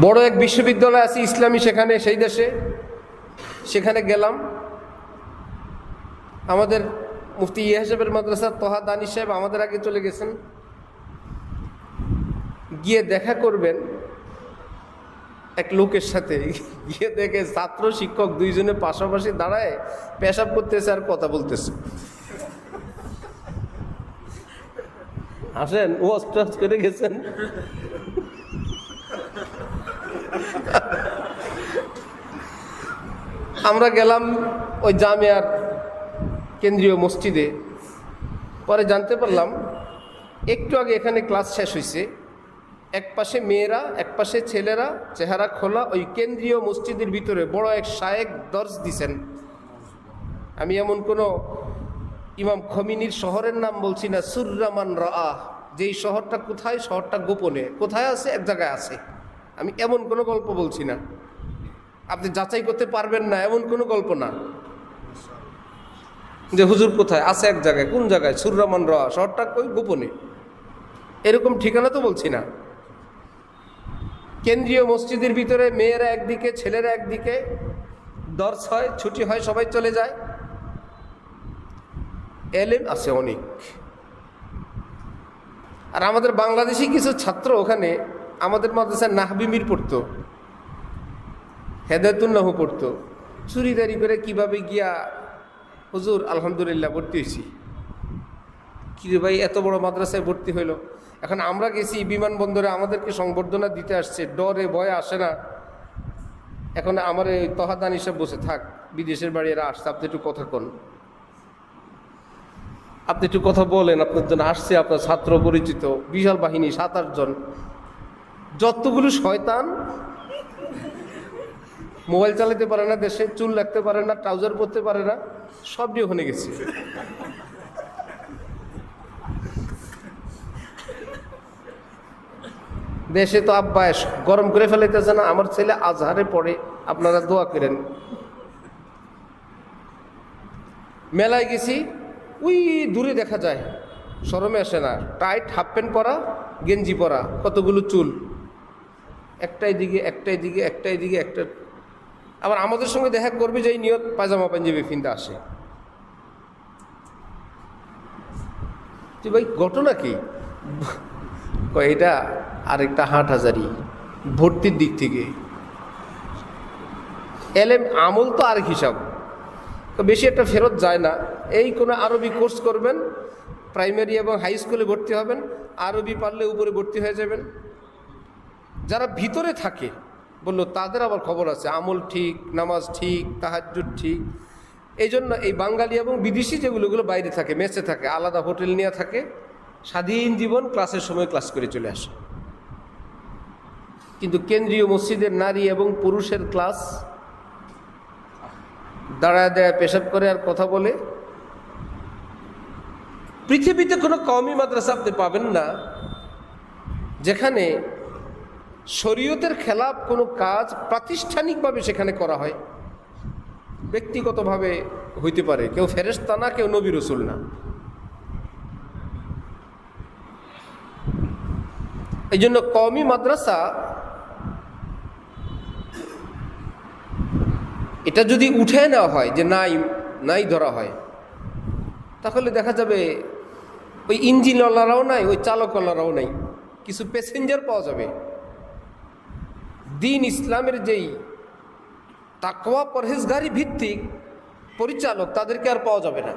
বড় এক বিশ্ববিদ্যালয় আছে ইসলামী, সেখানে, সেই দেশে। সেখানে গেলাম। আমাদের মুফতি ইহাসেবের মাদ্রাসা, তোহা দানিশ সাহেব আমাদের আগে চলে গেছেন। গিয়ে দেখা করবেন এক লোকের সাথে। গিয়ে দেখে ছাত্র, শিক্ষক দুইজনে পাশাপাশি দাঁড়ায়, পেশাব করতেছে আর কথা বলতেছে। আসেন ও অস্ট্রাস করে গেছেন। আমরা গেলাম ওই জামিয়ার কেন্দ্রীয় মসজিদে। পরে জানতে পারলাম, একটু আগে এখানে ক্লাস শেষ হয়েছে এক পাশে মেয়েরা, এক পাশে ছেলেরা, চেহারা খোলা, ওই কেন্দ্রীয় মসজিদের ভিতরে বড় এক শায়েক দর্শ দিছেন। আমি এমন কোনো ইমাম খমিনীর শহরের নাম বলছি না, সুররামান রা যেই শহরটা কোথায়? শহরটা গোপনে। কোথায় আছে? এক জায়গায় আছে। আমি এমন কোনো গল্প বলছি না। আপনি যাচাই করতে পারবেন না, এমন কোনো গল্প না। যে হুজুর কোথায়? আছে এক জায়গায়। কোন জায়গায়? সুররামান রা, শহরটা কই? গোপনে। এরকম ঠিকানা তো বলছি না। কেন্দ্রীয় মসজিদের ভিতরে মেয়েরা একদিকে, ছেলেরা একদিকে দর্শ হয় ছুটি হয়, সবাই চলে যায়। এলেম আছে অনেক। আর আমাদের বাংলাদেশি কিছু ছাত্র ওখানে আমাদের মাদ্রাসায় নাহবিমির পড়তো হেদায়তুল্লাহ পড়তো। চুরিদারি করে কীভাবে গিয়া হুজুর আলহামদুলিল্লাহ ভর্তি হয়েছি? কি ভাই, এত বড় মাদ্রাসায় ভর্তি হইল? এখন আমরা গেছি বিমানবন্দরে, আমাদেরকে সংবর্ধনা দিতে আসছে, ডরে ভয়ে আসে না। এখন আমার এই তহাদান হিসাব বসে থাক, বিদেশের বাড়ি এরা আসছে, আপনি একটু কথা কন। আপনি একটু কথা বলেন, আপনার জন্য আসছে আপনার ছাত্র পরিচিত, বিশাল বাহিনী, সাত আটজন যতগুলো শয়তান মোবাইল চালাতে পারে না, দেশে চুল রাখতে পারে না, ট্রাউজার পরতে পারে না, সব নিয়ে ওখানে গেছে। দেশে তো আব্বাস গরম করে ফেলাইতেছে না, আমার ছেলে আজহারে পড়ে, আপনারা দোয়া করেন। মেলায় গেছি ওই দূরে দেখা যায় সরমে আসে না, টাইট হাফ প্যান্ট পরা, গেঞ্জি পরা, কতগুলো চুল। একটাই দিকে একটাই দিকে একটাই দিকে, একটা আবার আমাদের সঙ্গে দেখা করবে যে এই নিয়ত পায়জামা পাঞ্জাবি ফিনতে আসে। তুই ভাই, ঘটনা কি? এটা আরেকটা হাট হাজারি, ভর্তির দিক থেকে। এলএম আমল তো আরেক হিসাব। বেশি একটা ফেরত যায় না। এই কোনো আরবি কোর্স করবেন, প্রাইমারি এবং হাই স্কুলে ভর্তি হবেন, আরবি পারলে উপরে ভর্তি হয়ে যাবেন। যারা ভিতরে থাকে, বলল, তাদের আবার খবর আছে, আমল ঠিক, নামাজ ঠিক তাহাজুদ ঠিক। এই জন্য এই বাঙালি এবং বিদেশি যেগুলো, ওগুলো বাইরে থাকে, মেসে থাকে, আলাদা হোটেল নিয়ে থাকে, স্বাধীন জীবন ক্লাসের সময় ক্লাস করে চলে আসে। কিন্তু কেন্দ্রীয় মসজিদের নারী এবং পুরুষের ক্লাস দাঁড়ায় দাঁড়ায় পেশাব করে আর কথা বলে। পৃথিবীতে কোনো কমই মাদ্রাসা আপনি পাবেন না, যেখানে শরীয়তের খেলাফ কোনো কাজ প্রাতিষ্ঠানিকভাবে সেখানে করা হয়। ব্যক্তিগতভাবে হইতে পারে। কেউ ফেরেস্তা না, কেউ নবী রসুল না। এই জন্য কমই মাদ্রাসা এটা যদি উঠে নেওয়া হয় যে নাই নাই ধরা হয়, তাহলে দেখা যাবে ওই ইঞ্জিনওয়ালারাও নাই, ওই চালকওয়ালারাও নাই। কিছু প্যাসেঞ্জার পাওয়া যাবে। দিন ইসলামের যেই তাকওয়া পরহেজগারি ভিত্তিক পরিচালক তাদেরকে আর পাওয়া যাবে না।